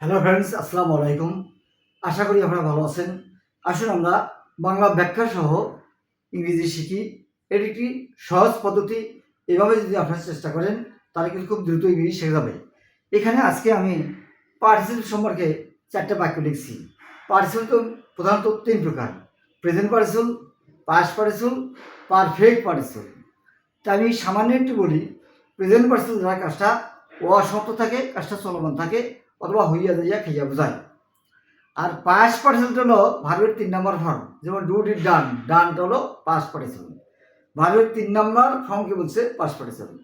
Hello friends আসসালামু আলাইকুম। আশা করি আপনারা ভালো আছেন। আসুন আমরা বাংলা ব্যাখ্যা সহ ইংরেজি শিখি। এটি একটি সহজ পদ্ধতি। এভাবে যদি আপনারা চেষ্টা করেন, তাহলে কিন্তু খুব দ্রুত ইংরেজি শেখা যাবে। এখানে আজকে আমি পার্টিসিপেট সম্পর্কে চারটে বাক্য লিখছি। পার্টিসিপেট তো প্রধানত তিন প্রকার। Present participle past participle perfect participle তা আমি সামান্য একটু বলি। প্রেজেন্ট পার্টিসিপল যারা কাজটা অসমাপ্ত থাকে, কাজটা চলমান থাকে। অথবা হইয়া যাইয়া খাইয়া বোঝায় আর পাস পার্সেন্ট হলো ভার্বের তিন নম্বর ফর্ম যেমন ডু ডি ডান ডানটা হলো পাস পার্টিসিপল ভার্বের তিন নম্বর ফর্মকে বলছে পাস পার্টিসিপল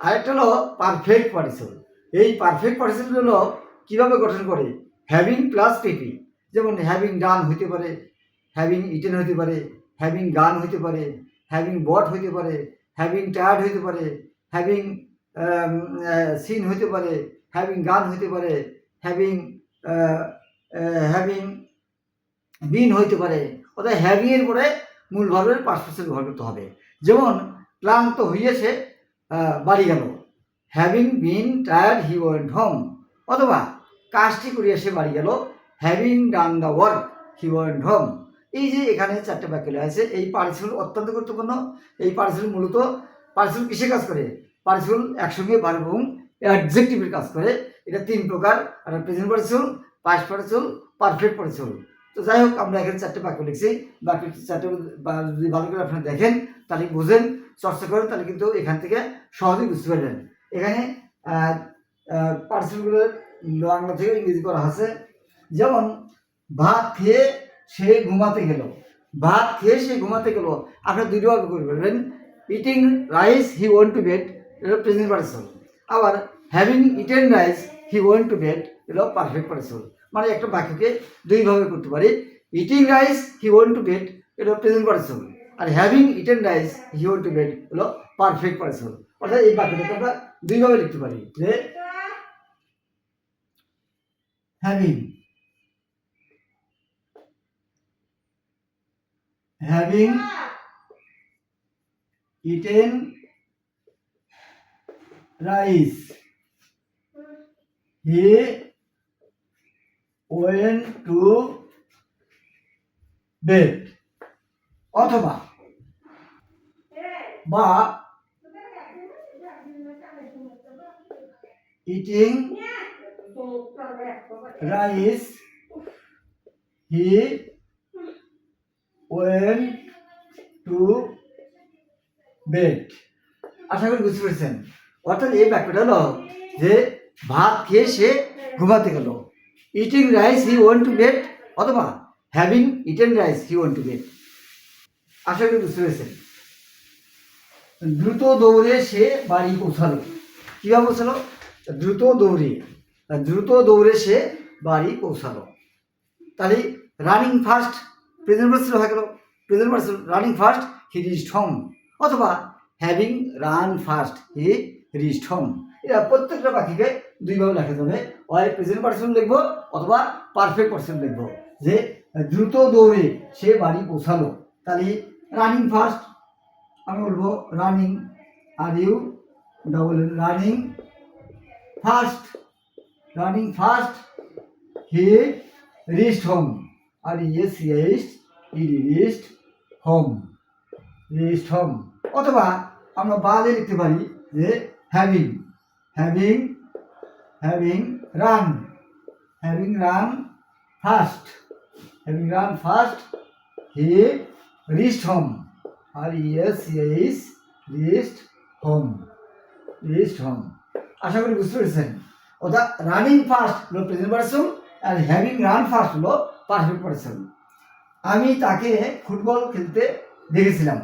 আরেকটা হলো পারফেক্ট পার্টিসিপল এই পারফেক্ট পার্টিসিপল হলো কীভাবে গঠন করে হ্যাভিং প্লাস পিপি যেমন হ্যাভিং ডান হইতে পারে হ্যাভিং ইটেন হইতে পারে হ্যাভিং গান হইতে পারে হ্যাভিং বট হইতে পারে হ্যাভিং টায়ার্ড হইতে পারে হ্যাভিং সিন হইতে পারে হ্যাভিং গান হইতে পারে হ্যাভিং হ্যাভিং বিন হইতে পারে, অর্থাৎ হ্যাভিং এর পরে মূল ভাবের পাঁচ ব্যবহার করতে হবে। যেমন, ক্লান্ত হইয়াছে বাড়ি গেল। Having been tired he went home অথবা, কাজটি করিয়া সে বাড়ি গেল। Having done the work he went home এই যে এখানে চারটে বাক্য আছে, এই পার্সিপল অত্যন্ত গুরুত্বপূর্ণ। এই পার্সিপল মূলত পার্সিপল কিসে কাজ করে? পার্সিপল একসঙ্গে এবং অ্যাডজেক্টিভের কাজ করে। এটা তিন প্রকার। আর present participle past participle perfect participle তো যাই হোক, আমরা এখানে চারটে বাক্য লিখছি। বাক্য চারটে যদি ভালো করে আপনারা দেখেন, তাহলে বোঝেন, চর্চা করেন, তাহলে কিন্তু এখান থেকে সহজেই বুঝতে পারবেন। এখানে পার্সিপলগুলো বাংলা থেকে ইংরেজি করা আছে। যেমন, ভাত খেয়ে সে ঘুমাতে গেল। ভাত খেয়ে সে ঘুমাতে গেল। আপনার করে বলবেন eating rice he want to bed এটা প্রেজেন্ট পার্সন আবার having eaten rice he want to bed এটা পারফেক্ট পার্সন মানে একটা বাক্যকে দুইভাবে করতে পারি। Eating rice he want to bed এটা প্রেজেন্ট পার্সন আর having eaten rice he want to bed হলো পারফেক্ট পার্সন অর্থাৎ এই বাক্যটাকে আমরা দুইভাবে লিখতে পারি। যে having having eaten rice he went to bed অথবা বা eating rice he went to bed আশা করি বুঝতে পেরেছেন অর্থাৎ এই বাক্যটা হলো যে ভাত খেয়ে সে ঘুমাতে গেল। Eating rice he want to bed অথবা having eaten rice he want to bed আশা করি বুঝতে পেরেছেন। দ্রুত দৌড়ে সে বাড়ি পৌঁছালো। কীভাবে পৌঁছালো? দ্রুত দৌড়ে। দ্রুত দৌড়ে সে বাড়ি পৌঁছালো। তাহলে রানিং ফার্স্ট প্রেজেন্ট পার্সন হয়ে গেল। Present person running first he rest home অথবা having run first he home. এটা প্রত্যেকটা পাখিকে দুইভাবে লেখা যাবে হয় প্রেজেন্ট পার্সন লিখব অথবা পারফেক্ট পার্সন লিখব। যে দ্রুত দৌড়ে সে বাড়ি পৌঁছালো, তাহলে রানিং ফার্স্ট, আমি বলব running, R U double running first running first, he rest home, R yes rest E rest home rest home. অথবা আমরা বাদে লিখতে পারি যে having having having run having run first having run first he rest home R yes yes rest home rest home আশা করি বুঝতে পেরেছেন। অর্থাৎ রানিং ফার্স্ট হলো প্রেজেন্ট পার্সন আর হ্যাভিং রান ফার্স্ট হলো পারফেক্ট পার্সন আমি তাকে ফুটবল খেলতে দেখেছিলাম।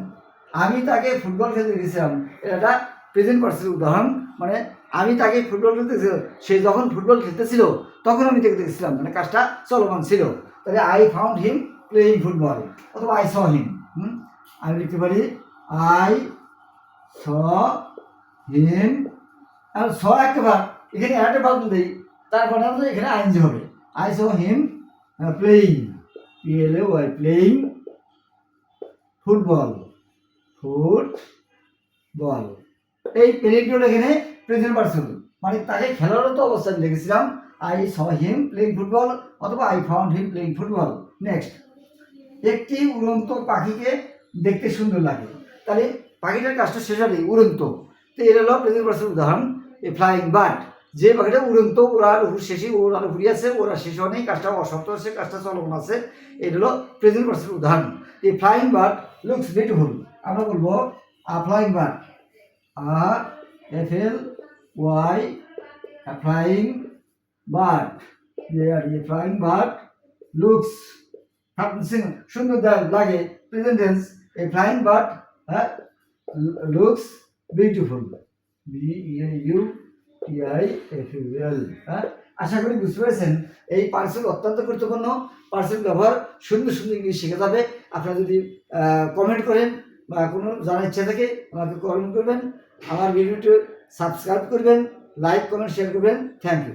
আমি তাকে ফুটবল খেলতে দেখেছিলাম। এটা প্রেজেন্ট পার্সনের উদাহরণ মানে আমি তাকে ফুটবল খেলতে সে যখন ফুটবল খেলতেছিল, তখন আমি তাকে দেখেছিলাম মানে কাজটা চলমান ছিল। তাহলে I found him playing football অথবা আই স হিম? আমি লিখতে পারি আই স হিম আর স একটা ভাগ এখানে একটা ভাগ দিই, তারপরে আমাদের এখানে আইনজি হবে। I saw him playing P L Y playing football football এই প্লেইংটা এখানে প্রেজেন্ট পার্সন মানে তাকে খেলারত অবস্থায় দেখেছিলাম। I saw him playing football অথবা I found him playing football next একটি উড়ন্ত পাখিকে দেখতে সুন্দর লাগে। তাহলে পাখিটার কাজটা শেষ হবে উড়ন্ত। তো এটা হলো প্রেজেন্ট পার্সন উদাহরণ এ ফ্লাইং বার্ড যে পাখিটা উড়ন্ত উপর শেষে ওরার উপরই আছে ওরা শেষ হয়নি, কাজটা অসপ্ত আছে, কাজটা চলমান আছে। এটা হলো প্রেজেন্ট পার্সন উদাহরণ। এই ফ্লাইং বার্ড লুকস বিউটিফুল আমরা বলব a flying bird R F L Y flying bird flying bird looks সুন্দর লাগে present tense a flying bird হ্যাঁ looks beautiful B U T I F U L হ্যাঁ আশা করি বুঝতে পেরেছেন। এই পার্সেল অত্যন্ত গুরুত্বপূর্ণ। পার্সেল ব্যবহার সুন্দর সুন্দর ইংলিশ শেখা যাবে। আপনারা যদি কমেন্ট করেন বা কোনো জানার ইচ্ছা থাকে, আমাকে কমেন্ট করবেন, আমার ভিডিওটি সাবস্ক্রাইব করবেন লাইক কমেন্ট শেয়ার করবেন থ্যাংক ইউ